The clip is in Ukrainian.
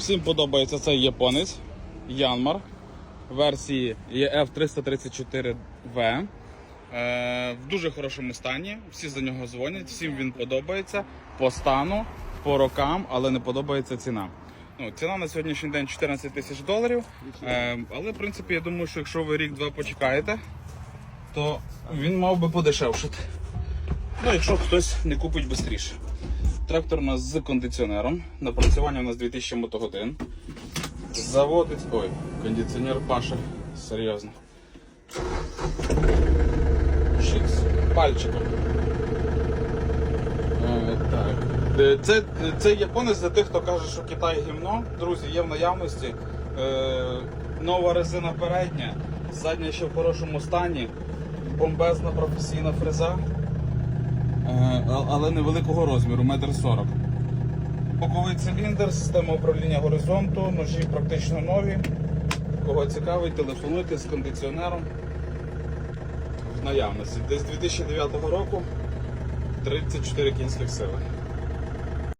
Всім подобається цей японець Янмар версії EF334V. Е, в дуже хорошому стані. Всі за нього дзвонять, всім він подобається по стану, по рокам, але не подобається ціна. Ну, ціна на сьогоднішній день 14 тисяч доларів. Е, але в принципі я думаю, що якщо ви рік-два почекаєте, то він мав би подешевшити. Ну, якщо хтось не купить швидше. Трактор у нас з кондиціонером. Напрацювання у нас 2000 мотогодин. Заводить. Ой, кондиціонер паше. Серйозно. Шикс. Пальчиком. Е. Е, Це, це японець для тих, хто каже, що Китай гімно. Друзі, є в наявності. Е, нова резина передня, задня ще в хорошому стані. Бомбезна професійна фреза. Але невеликого розміру, метр сорок. Боковий циліндр, система управління горизонту, ножі практично нові. Кого цікавить, телефонуйте з кондиціонером в наявності. Десь 2009 року 34 кінських сили.